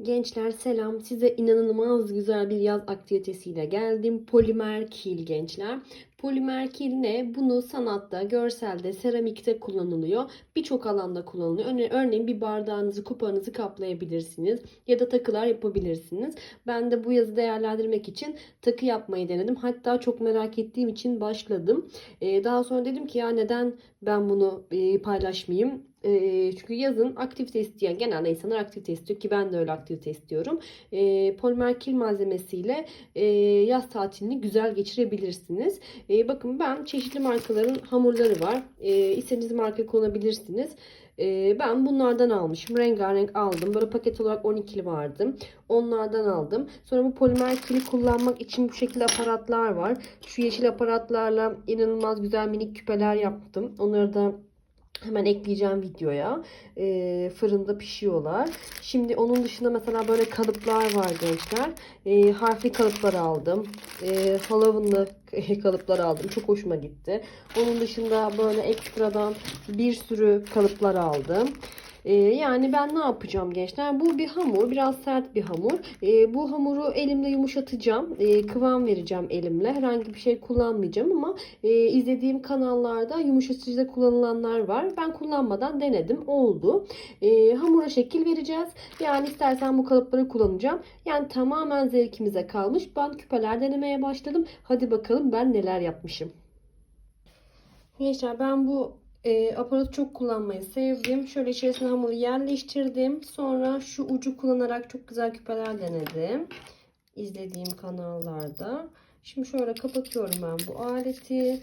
Gençler selam. Size inanılmaz güzel bir yaz aktivitesiyle geldim. Polimer kil gençler. Polimer kil ne? Bunu sanatta, görselde, seramikte kullanılıyor. Birçok alanda kullanılıyor. Örne- Örneğin bir bardağınızı, kupanızı kaplayabilirsiniz. Ya da takılar yapabilirsiniz. Ben de bu yazı değerlendirmek için takı yapmayı denedim. Hatta çok merak ettiğim için başladım. Ee, daha sonra dedim ki ya neden ben bunu e, paylaşmayayım? E, çünkü yazın aktivite isteyen genelde insanlar aktivite istiyor ki ben de öyle aktivite istiyorum. E, polimer kil malzemesiyle e, yaz tatilini güzel geçirebilirsiniz. Bakın ben çeşitli markaların hamurları var. E, istediğiniz marka kullanabilirsiniz. E, ben bunlardan almışım. Rengarenk aldım. Böyle paket olarak 12'li vardı. Onlardan aldım. Sonra bu polimer kili kullanmak için bu şekilde aparatlar var. Şu yeşil aparatlarla inanılmaz güzel minik küpeler yaptım. Onları da Hemen ekleyeceğim videoya. Ee, fırında pişiyorlar. Şimdi onun dışında mesela böyle kalıplar var gençler. Ee, harfli kalıplar aldım. Ee, halavanlı kalıplar aldım. Çok hoşuma gitti. Onun dışında böyle ekstradan bir sürü kalıplar aldım. Ee, yani ben ne yapacağım gençler? Bu bir hamur. Biraz sert bir hamur. Ee, bu hamuru elimle yumuşatacağım. Ee, kıvam vereceğim elimle. Herhangi bir şey kullanmayacağım ama e, izlediğim kanallarda yumuşatıcıda kullanılanlar var. Ben kullanmadan denedim. Oldu. Hamura şekil vereceğiz. Yani istersen bu kalıpları kullanacağım. Yani tamamen zevkimize kalmış. Ben küpeler denemeye başladım. Hadi bakalım ben neler yapmışım. Gençler ben bu e, aparatı çok kullanmayı sevdim. Şöyle içerisine hamuru yerleştirdim. Sonra şu ucu kullanarak çok güzel küpeler denedim. İzlediğim kanallarda. Şimdi şöyle kapatıyorum ben bu aleti.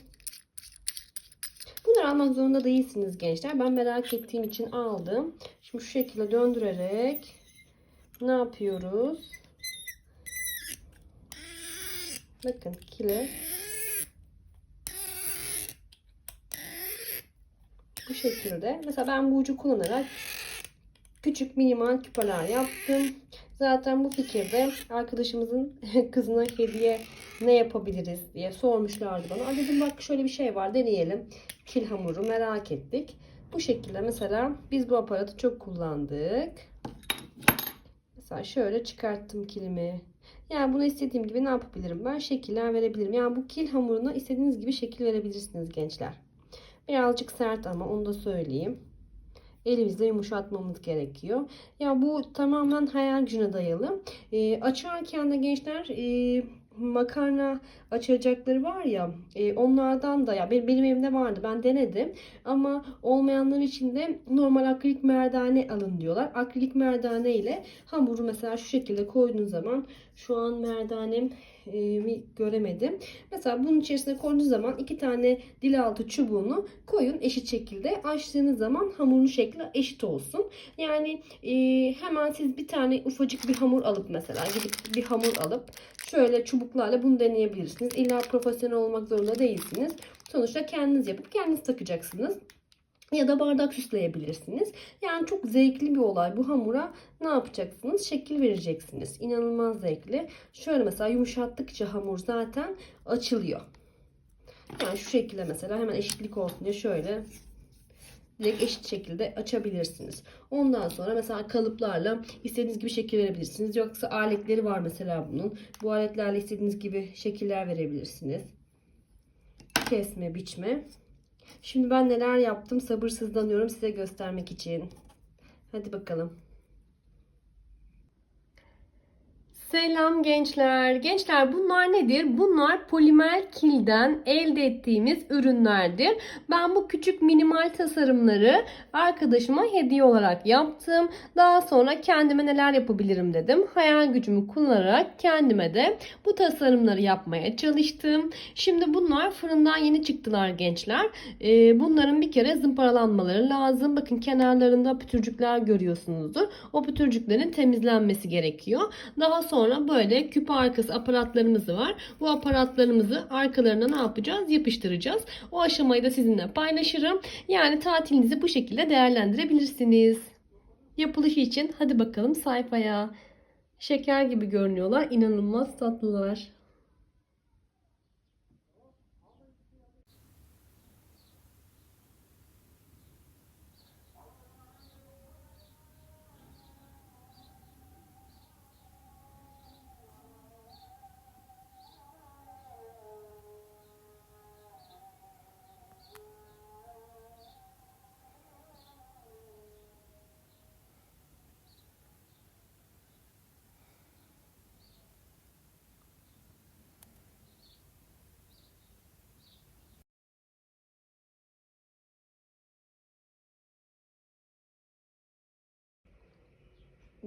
Bunları almak zorunda değilsiniz gençler. Ben merak ettiğim için aldım. Şimdi şu şekilde döndürerek ne yapıyoruz? Bakın kile bu şekilde. Mesela ben bu ucu kullanarak küçük minimal küpeler yaptım. Zaten bu fikirde arkadaşımızın kızına hediye ne yapabiliriz diye sormuşlardı bana. Aa dedim bak şöyle bir şey var deneyelim. Kil hamuru merak ettik. Bu şekilde mesela biz bu aparatı çok kullandık. Mesela şöyle çıkarttım kilimi. Yani bunu istediğim gibi ne yapabilirim? Ben şekiller verebilirim. Yani bu kil hamuruna istediğiniz gibi şekil verebilirsiniz gençler. Birazcık sert ama onu da söyleyeyim. Elimizde yumuşatmamız gerekiyor. Ya bu tamamen hayal gücüne dayalı. E, açarken de gençler e, makarna açacakları var ya e, onlardan da ya benim, benim evimde vardı ben denedim ama olmayanlar için de normal akrilik merdane alın diyorlar. Akrilik merdane ile hamuru mesela şu şekilde koyduğunuz zaman şu an merdanem mi göremedim. Mesela bunun içerisine koyduğunuz zaman iki tane dil altı çubuğunu koyun eşit şekilde. Açtığınız zaman hamurun şekli eşit olsun. Yani e, hemen siz bir tane ufacık bir hamur alıp mesela gidip bir hamur alıp şöyle çubuklarla bunu deneyebilirsiniz. İlla profesyonel olmak zorunda değilsiniz. Sonuçta kendiniz yapıp kendiniz takacaksınız. Ya da bardak süsleyebilirsiniz. Yani çok zevkli bir olay. Bu hamura ne yapacaksınız? Şekil vereceksiniz. İnanılmaz zevkli. Şöyle mesela yumuşattıkça hamur zaten açılıyor. Yani şu şekilde mesela hemen eşitlik olsun diye şöyle direkt eşit şekilde açabilirsiniz. Ondan sonra mesela kalıplarla istediğiniz gibi şekil verebilirsiniz. Yoksa aletleri var mesela bunun. Bu aletlerle istediğiniz gibi şekiller verebilirsiniz. Kesme, biçme. Şimdi ben neler yaptım sabırsızlanıyorum size göstermek için. Hadi bakalım. Selam gençler. Gençler bunlar nedir? Bunlar polimer kilden elde ettiğimiz ürünlerdir. Ben bu küçük minimal tasarımları arkadaşıma hediye olarak yaptım. Daha sonra kendime neler yapabilirim dedim. Hayal gücümü kullanarak kendime de bu tasarımları yapmaya çalıştım. Şimdi bunlar fırından yeni çıktılar gençler. Ee, bunların bir kere zımparalanmaları lazım. Bakın kenarlarında pütürcükler görüyorsunuzdur. O pütürcüklerin temizlenmesi gerekiyor. Daha sonra Sonra böyle küpe arkası aparatlarımız var. Bu aparatlarımızı arkalarına ne yapacağız? Yapıştıracağız. O aşamayı da sizinle paylaşırım. Yani tatilinizi bu şekilde değerlendirebilirsiniz. Yapılışı için hadi bakalım sayfaya. Şeker gibi görünüyorlar. İnanılmaz tatlılar.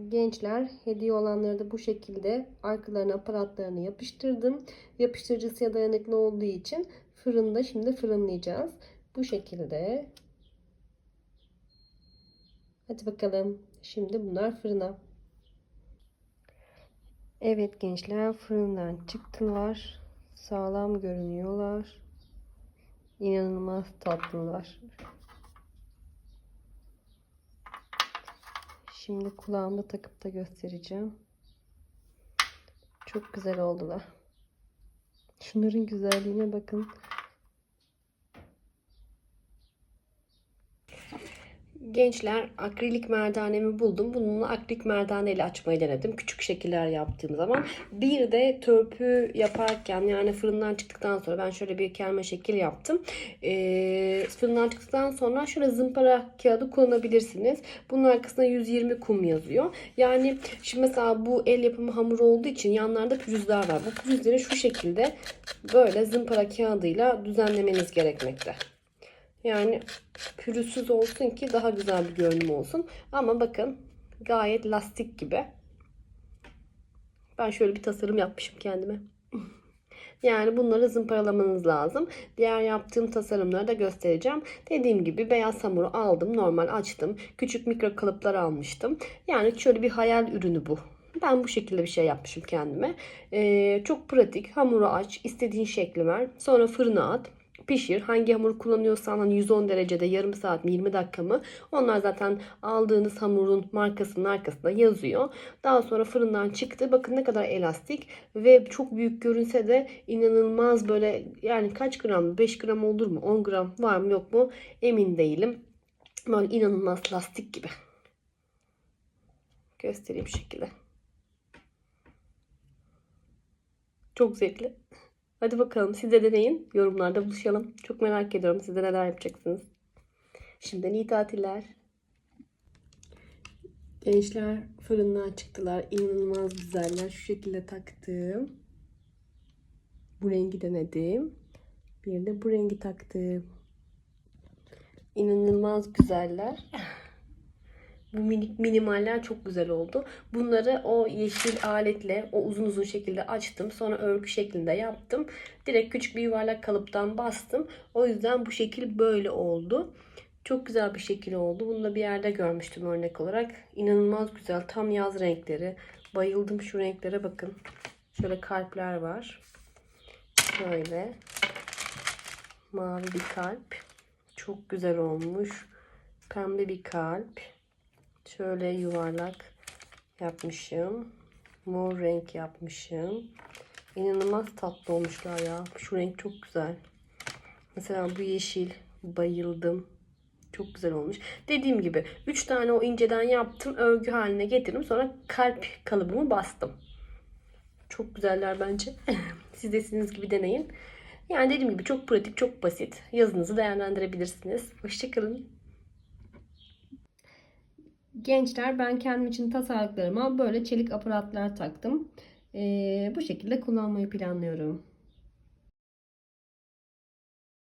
Gençler hediye olanları da bu şekilde arkalarına aparatlarını yapıştırdım. Yapıştırıcısıya dayanıklı olduğu için fırında şimdi fırınlayacağız. Bu şekilde. Hadi bakalım. Şimdi bunlar fırına. Evet gençler fırından çıktılar. Sağlam görünüyorlar. İnanılmaz tatlılar. Şimdi kulağımda takıp da göstereceğim. Çok güzel oldular. Şunların güzelliğine bakın. Gençler akrilik merdanemi buldum. Bununla akrilik merdane ile açmayı denedim. Küçük şekiller yaptığım zaman. Bir de törpü yaparken yani fırından çıktıktan sonra ben şöyle bir kelme şekil yaptım. Ee, fırından çıktıktan sonra şöyle zımpara kağıdı kullanabilirsiniz. Bunun arkasında 120 kum yazıyor. Yani şimdi mesela bu el yapımı hamur olduğu için yanlarda pürüzler var. Bu pürüzleri şu şekilde böyle zımpara kağıdıyla düzenlemeniz gerekmekte. Yani pürüzsüz olsun ki daha güzel bir görünüm olsun. Ama bakın gayet lastik gibi. Ben şöyle bir tasarım yapmışım kendime. Yani bunları zımparalamanız lazım. Diğer yaptığım tasarımları da göstereceğim. Dediğim gibi beyaz hamuru aldım. Normal açtım. Küçük mikro kalıplar almıştım. Yani şöyle bir hayal ürünü bu. Ben bu şekilde bir şey yapmışım kendime. Ee, çok pratik. Hamuru aç. istediğin şekli ver. Sonra fırına at pişir. Hangi hamur kullanıyorsan hani 110 derecede yarım saat mi 20 dakika mı onlar zaten aldığınız hamurun markasının arkasında yazıyor. Daha sonra fırından çıktı. Bakın ne kadar elastik ve çok büyük görünse de inanılmaz böyle yani kaç gram 5 gram olur mu 10 gram var mı yok mu emin değilim. Böyle inanılmaz lastik gibi. Göstereyim şekilde. Çok zevkli. Hadi bakalım siz de deneyin. Yorumlarda buluşalım. Çok merak ediyorum siz de neler yapacaksınız. Şimdiden iyi tatiller. Gençler fırından çıktılar. İnanılmaz güzeller. Şu şekilde taktım. Bu rengi denedim. Bir de bu rengi taktım. İnanılmaz güzeller. Bu minik minimaller çok güzel oldu. Bunları o yeşil aletle o uzun uzun şekilde açtım. Sonra örgü şeklinde yaptım. Direkt küçük bir yuvarlak kalıptan bastım. O yüzden bu şekil böyle oldu. Çok güzel bir şekil oldu. Bunu da bir yerde görmüştüm örnek olarak. İnanılmaz güzel. Tam yaz renkleri. Bayıldım şu renklere bakın. Şöyle kalpler var. Şöyle. Mavi bir kalp. Çok güzel olmuş. Pembe bir kalp. Şöyle yuvarlak yapmışım. Mor renk yapmışım. İnanılmaz tatlı olmuşlar ya. Şu renk çok güzel. Mesela bu yeşil. Bayıldım. Çok güzel olmuş. Dediğim gibi 3 tane o inceden yaptım. Örgü haline getirdim. Sonra kalp kalıbımı bastım. Çok güzeller bence. Siz de siziniz gibi deneyin. Yani dediğim gibi çok pratik, çok basit. Yazınızı değerlendirebilirsiniz. Hoşçakalın. Gençler ben kendim için tasarladıklarıma böyle çelik aparatlar taktım. Ee, bu şekilde kullanmayı planlıyorum.